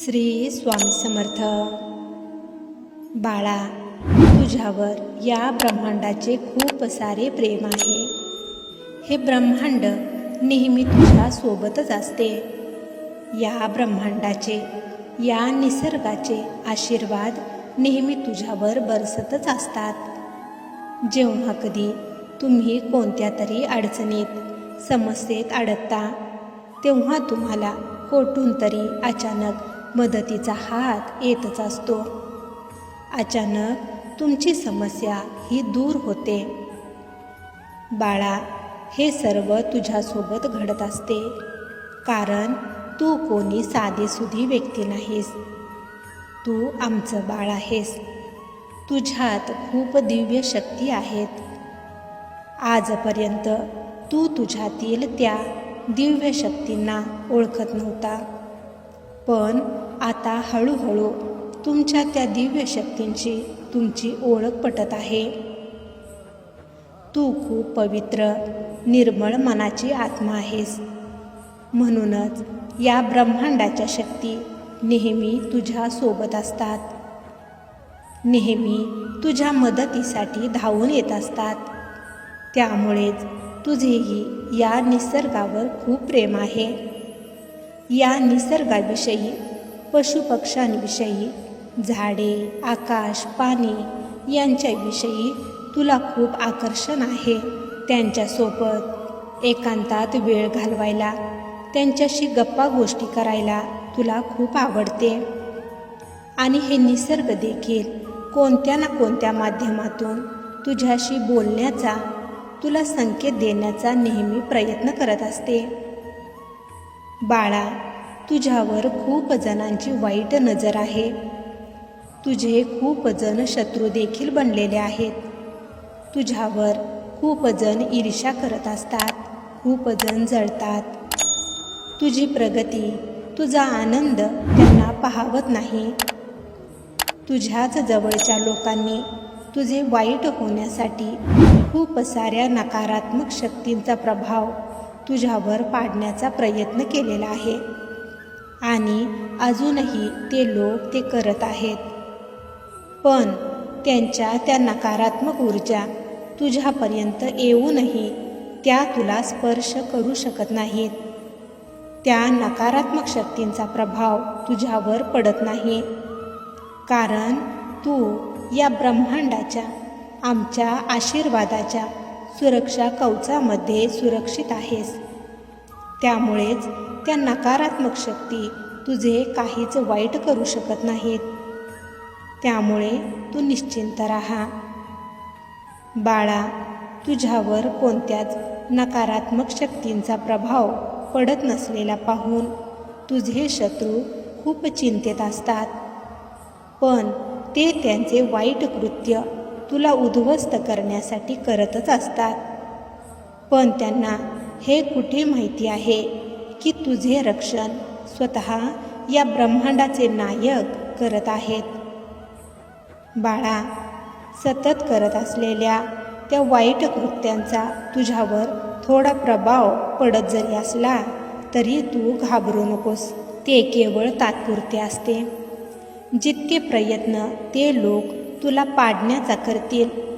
श्री स्वामी समर्थ. बाळा तुझ्यावर या ब्रह्मांडाचे खूप सारे प्रेम आहे. हे ब्रह्मांड नेहमी तुझ्या सोबतच असते. या ब्रह्मांडाचे या निसर्गाचे आशीर्वाद नेहमी तुझ्यावर बरसतच असतात. जेव्हा कधी तुम्ही कोणत्या तरी अडचणीत समस्येत अडकता तेव्हा तुम्हाला कोठून तरी अचानक मदतीचा हात येतच असतो. अचानक तुमची समस्या ही दूर होते. बाळा हे सर्व तुझ्यासोबत घडत असते. कारण तू कोणी साधीसुधी व्यक्ती नाहीस. तू आमचं बाळ आहेस. तुझ्यात खूप दिव्य शक्ती आहेत. आजपर्यंत तू तुझ्यातील त्या दिव्य शक्तींना ओळखत नव्हता. पण आता हळूहळू तुमच्या त्या दिव्य शक्तींची तुमची ओळख पटत आहे. तू खूप पवित्र निर्मळ मनाची आत्मा आहेस. म्हणूनच या ब्रह्मांडाच्या शक्ती नेहमी तुझ्या सोबत असतात. नेहमी तुझ्या मदतीसाठी धावून येत असतात. त्यामुळेच तुझेही या निसर्गावर खूप प्रेम आहे. या निसर्गाविषयी पशुपक्ष्यांविषयी झाडे आकाश पाणी यांच्याविषयी तुला खूप आकर्षण आहे. त्यांच्यासोबत एकांतात वेळ घालवायला त्यांच्याशी गप्पा गोष्टी करायला तुला खूप आवडते. आणि हे निसर्ग देखील कोणत्या ना कोणत्या माध्यमातून तुझ्याशी बोलण्याचा तुला संकेत देण्याचा नेहमी प्रयत्न करत असते. बाळा तुझ्यावर खूप जणांची वाईट नजर आहे. तुझे खूप जण शत्रू देखील बनलेले आहेत. तुझ्यावर खूप जण ईर्ष्या करत असतात खूप जण जळतात. तुझी प्रगती तुझा आनंद त्यांना पाहावत नाही. तुझ्याच जवळच्या लोकांनी तुझे वाईट होण्यासाठी खूप साऱ्या नकारात्मक शक्तींचा प्रभाव तुझ्यावर पाडण्याचा प्रयत्न केलेला आहे. आणि अजूनही ते लोक ते करत आहेत. पण त्यांच्या त्या नकारात्मक ऊर्जा तुझ्यापर्यंत येऊनही त्या तुला स्पर्श करू शकत नाहीत. त्या नकारात्मक शक्तींचा प्रभाव तुझ्यावर पडत नाही. कारण तू या ब्रह्मांडाच्या आमच्या आशीर्वादाच्या सुरक्षा कवचामध्ये सुरक्षित आहेस. त्यामुळेच त्या नकारात्मक शक्ती तुझे काहीच वाईट करू शकत नाहीत. त्यामुळे तू निश्चिंत राहा. बाळा तुझ्यावर कोणत्याच नकारात्मक शक्तींचा प्रभाव पडत नसलेला पाहून तुझे शत्रू खूप चिंतेत असतात. पण ते त्यांचे वाईट कृत्य तुला उद्ध्वस्त करण्यासाठी करतच असतात. पण त्यांना हे कुठे माहिती आहे? की तुझे रक्षण स्वतः या ब्रह्मांडाचे नायक करत आहेत. बाळा सतत करत असलेल्या त्या वाईट कृत्यांचा तुझ्यावर थोडा प्रभाव पडत जरी असला तरी तू घाबरू नकोस. ते केवळ तात्पुरते असते. जितके प्रयत्न ते लोक तुला पाडण्याचा करतील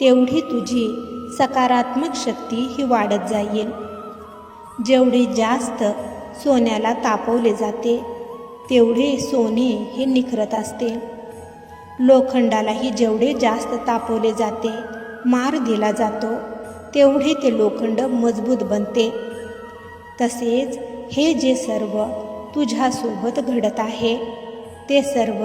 तेवढी तुझी सकारात्मक शक्ती ही वाढत जाईल. जेवढे जास्त सोन्याला तापवले जाते तेवढे सोने हे निखरत असते. लोखंडालाही जेवढे जास्त तापवले जाते मार दिला जातो तेवढे ते लोखंड मजबूत बनते. तसेच हे जे सर्व तुझ्यासोबत घडत आहे ते सर्व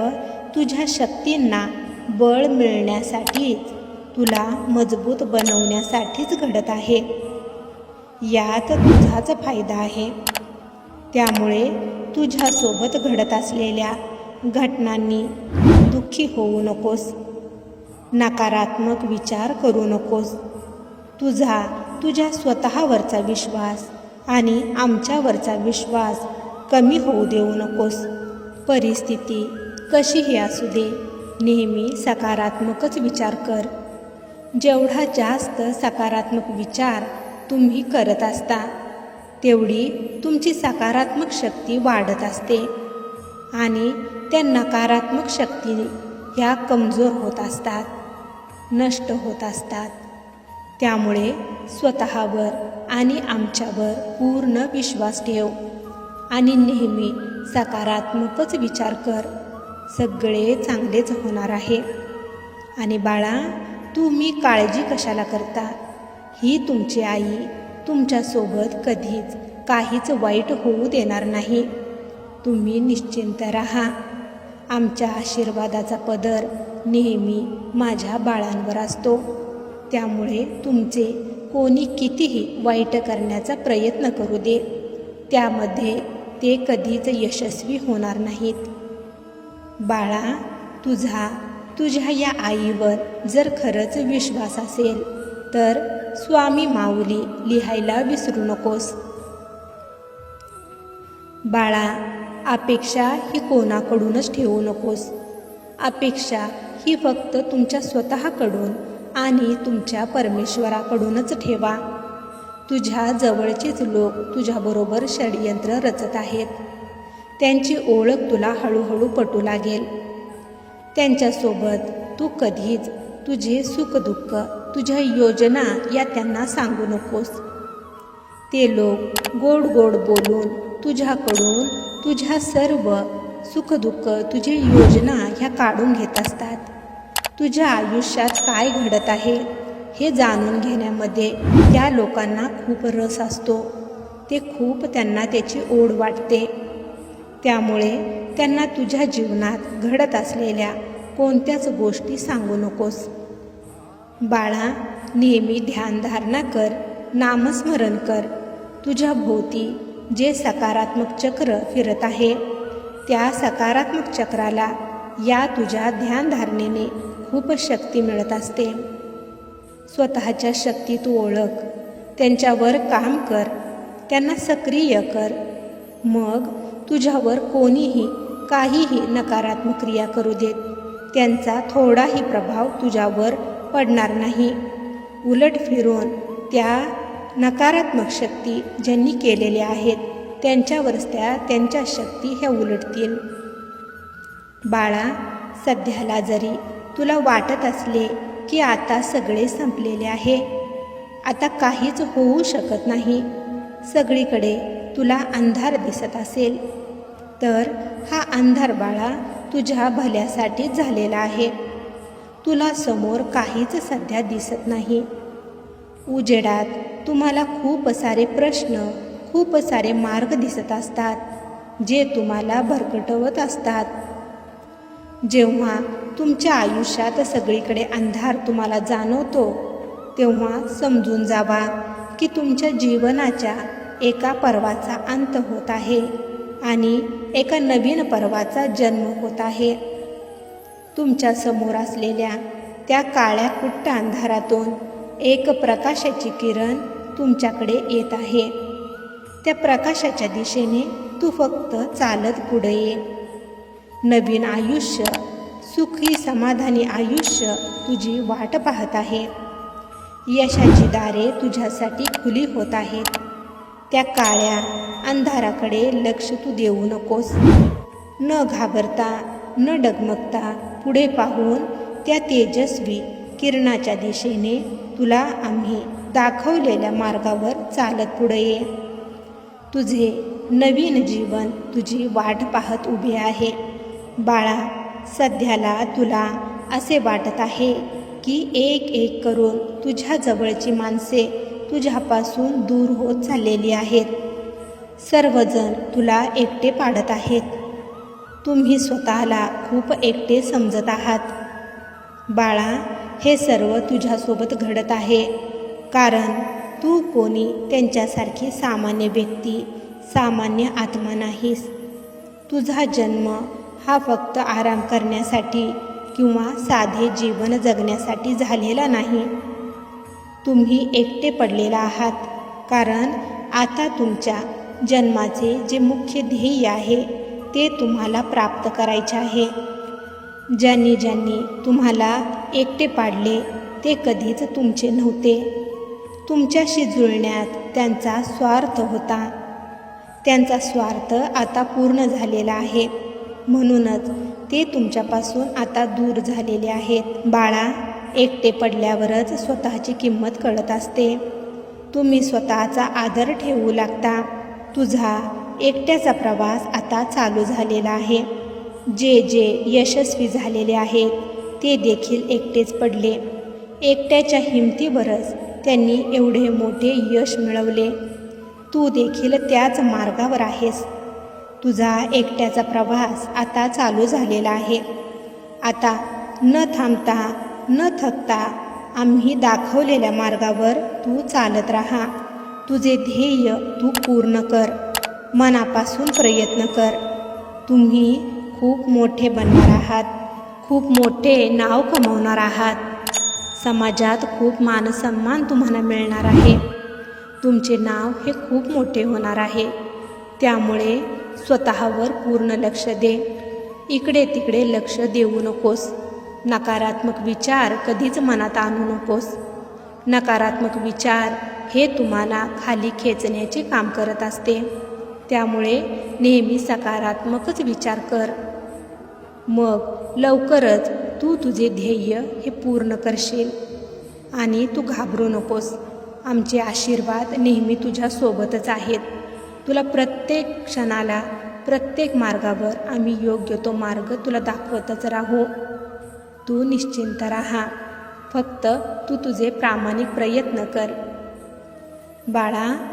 तुझ्या शक्तींना बळ मिळण्यासाठीच तुला मजबूत बनवण्यासाठीच घडत आहे. यात तुझाच फायदा आहे. त्यामुळे तुझ्यासोबत घडत असलेल्या घटनांनी दुःखी होऊ नकोस. नकारात्मक विचार करू नकोस. तुझा तुझ्या स्वतःवरचा विश्वास आणि आमच्यावरचा विश्वास कमी होऊ देऊ नकोस. परिस्थिती कशीही असू दे नेहमी सकारात्मकच विचार कर. जेवढा जास्त सकारात्मक विचार तुम्ही करत असता तेवढी तुमची सकारात्मक शक्ती वाढत असते आणि त्या नकारात्मक शक्ती ह्या कमजोर होत असतात नष्ट होत असतात. त्यामुळे स्वतःवर आणि आमच्यावर पूर्ण विश्वास ठेव आणि नेहमी सकारात्मकच विचार कर. सगळे चांगलेच होणार आहे. आणि बाळा तुम्ही काळजी कशाला करता? ही तुमची आई तुमच्यासोबत कधीच काहीच वाईट होऊ देणार नाही. तुम्ही निश्चिंत राहा. आमच्या आशीर्वादाचा पदर नेहमी माझ्या बाळांवर असतो. त्यामुळे तुमचे कोणी कितीही वाईट करण्याचा प्रयत्न करू दे. त्यामध्ये ते कधीच यशस्वी होणार नाहीत. बाळा तुझा तुझ्या या आईवर जर खरंच विश्वास असेल तर स्वामी माऊली लिहायला विसरू नकोस. बाळा अपेक्षा ही कोणाकडूनच ठेवू नकोस. अपेक्षा ही फक्त तुमच्या स्वतःकडून आणि तुमच्या परमेश्वराकडूनच ठेवा. तुझ्या जवळचेच लोक तुझ्याबरोबर षडयंत्र रचत आहेत. त्यांची ओळख तुला हळूहळू पटू लागेल. त्यांच्यासोबत तू कधीच तुझे सुखदुःख तुझ्या योजना या त्यांना सांगू नकोस. ते लोक गोड गोड बोलून तुझ्याकडून तुझ्या सर्व सुखदुःख तुझी योजना ह्या काढून घेत असतात. तुझ्या आयुष्यात काय घडत आहे हे जाणून घेण्यामध्ये त्या लोकांना खूप रस असतो. ते खूप त्यांना त्याची ओढ वाटते. त्यामुळे त्यांना तुझ्या जीवनात घडत असलेल्या कोणत्याच गोष्टी सांगू नकोस. बाळा नेहमी ध्यानधारणा कर नामस्मरण कर. तुझ्या भोवती जे सकारात्मक चक्र फिरत आहे त्या सकारात्मक चक्राला या तुझ्या ध्यानधारणेने खूप शक्ती मिळत असते. स्वतःच्या शक्ती तू ओळख त्यांच्यावर काम कर त्यांना सक्रिय कर. मग तुझ्यावर कोणीही काहीही नकारात्मक क्रिया करू देत त्यांचा थोडाही प्रभाव तुझ्यावर पडणार नाही. उलट फिरून त्या नकारात्मक शक्ती ज्यांनी केलेल्या आहेत त्यांच्यावरच त्या त्यांच्या शक्ती ह्या उलटतील. बाळा सध्याला जरी तुला वाटत असले की आता सगळे संपलेले आहे. आता काहीच होऊ शकत नाही. सगळीकडे तुला अंधार दिसत असेल. तर हा अंधार बाळा तुझ्या भल्यासाठीच झालेला आहे. तुला समोर काहीच सध्या दिसत नाही. उजेडात तुम्हाला खूप सारे प्रश्न खूप सारे मार्ग दिसत असतात जे तुम्हाला भरकटवत असतात. जेव्हा तुमच्या आयुष्यात सगळीकडे अंधार तुम्हाला जाणवतो तेव्हा समजून जावा की तुमच्या जीवनाच्या एका पर्वाचा अंत होत आहे आणि एका नवीन पर्वाचा जन्म होत आहे. तुमच्यासमोर असलेल्या त्या काळ्या कुट्ट अंधारातून एक प्रकाशाची किरण तुमच्याकडे येत आहे. त्या प्रकाशाच्या दिशेने तू फक्त चालत पुढे ये. नवीन आयुष्य सुखी समाधानी आयुष्य तुझी वाट पाहत आहे. यशाची दारे तुझ्यासाठी खुली होत आहेत. त्या काळ्या अंधाराकडे लक्ष तू देऊ नकोस. न घाबरता न डगमगता पुढे पाहून त्या तेजस्वी किरणाच्या दिशेने तुला आम्ही दाखवलेल्या मार्गावर चालत पुढे ये. तुझे नवीन जीवन तुझी वाट पाहत उभे आहे. बाळा सध्याला तुला असे वाटत आहे की एक एक करून तुझ्या जवळची माणसे तुझ्यापासून दूर होत चाललेली आहेत. सर्वजण तुला एकटे पाडत आहेत. तुम्ही स्वतःला खूप एकटे समजत आहात. बाळा हे सर्व तुझ्यासोबत घडत आहे. कारण तू कोणी त्यांच्यासारखी सामान्य व्यक्ती सामान्य आत्मा नाहीस. तुझा जन्म हा फक्त आराम करण्यासाठी किंवा साधे जीवन जगण्यासाठी झालेला नाही. तुम्ही एकटे पडलेला आहात. कारण आता तुमच्या जन्माचे जे मुख्य ध्येय आहे ते तुम्हाला प्राप्त करायचे आहे. ज्यांनी ज्यांनी तुम्हाला एकटे पाडले ते कधीच तुमचे नव्हते. तुमच्याशी जुळण्यात त्यांचा स्वार्थ होता. त्यांचा स्वार्थ आता पूर्ण झालेला आहे. म्हणूनच ते तुमच्यापासून आता दूर झालेले आहेत. बाळा एकटे पडल्यावरच स्वतःची किंमत कळत असते. तुम्ही स्वतःचा आदर ठेवू लागता. तुझा एकट्याचा प्रवास आता चालू झालेला आहे. जे जे यशस्वी झालेले आहेत ते देखील एकटेच पडले. एकट्याच्या हिमतीवरच त्यांनी एवढे मोठे यश मिळवले. तू देखील त्याच मार्गावर आहेस. तुझा एकट्याचा प्रवास आता चालू झालेला आहे. आता न थांबता न थकता आम्ही दाखवलेल्या मार्गावर तू चालत राहा. तुझे ध्येय तू पूर्ण कर. मनापासून प्रयत्न कर. तुम्ही खूप मोठे बनणार आहात. खूप मोठे नाव कमवणार आहात. समाजात खूप मानसन्मान तुम्हाला मिळणार आहे. तुमचे नाव हे खूप मोठे होणार आहे. त्यामुळे स्वतःवर पूर्ण लक्ष दे. इकडे तिकडे लक्ष देऊ नकोस. नकारात्मक विचार कधीच मनात आणू नकोस. नकारात्मक विचार हे तुम्हाला खाली खेचण्याचे काम करत असते. त्यामुळे नेहमी सकारात्मकच विचार कर. मग लवकरच तू तुझे ध्येय हे पूर्ण करशील. आणि तू घाबरू नकोस. आमचे आशीर्वाद नेहमी तुझ्यासोबतच आहेत. तुला प्रत्येक क्षणाला प्रत्येक मार्गावर आम्ही योग्य तो मार्ग तुला दाखवतच राहू. तू निश्चिंत राहा. फक्त तू तुझे प्रामाणिक प्रयत्न कर. बाळा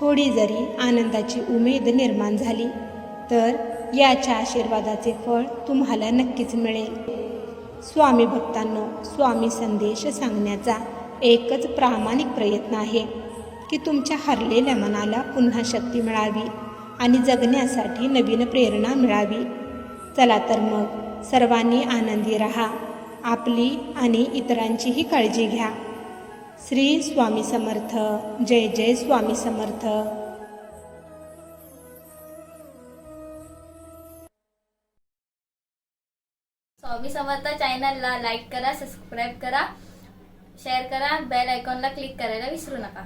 थोडी जरी आनंदाची उमेद निर्माण झाली तर याच्या आशीर्वादाचे फळ तुम्हाला नक्कीच मिळेल. स्वामी भक्तांनो स्वामी संदेश सांगण्याचा एकच प्रामाणिक प्रयत्न आहे की तुमच्या हरलेल्या मनाला पुन्हा शक्ती मिळावी आणि जगण्यासाठी नवीन प्रेरणा मिळावी. चला तर मग सर्वांनी आनंदी रहा आपली आणि इतरांचीही काळजी घ्या. श्री स्वामी समर्थ जय जय स्वामी समर्थ. स्वामी समर्थ चॅनलला लाईक करा सबस्क्राईब करा शेअर करा बेल आयकॉनला क्लिक करायला विसरू नका.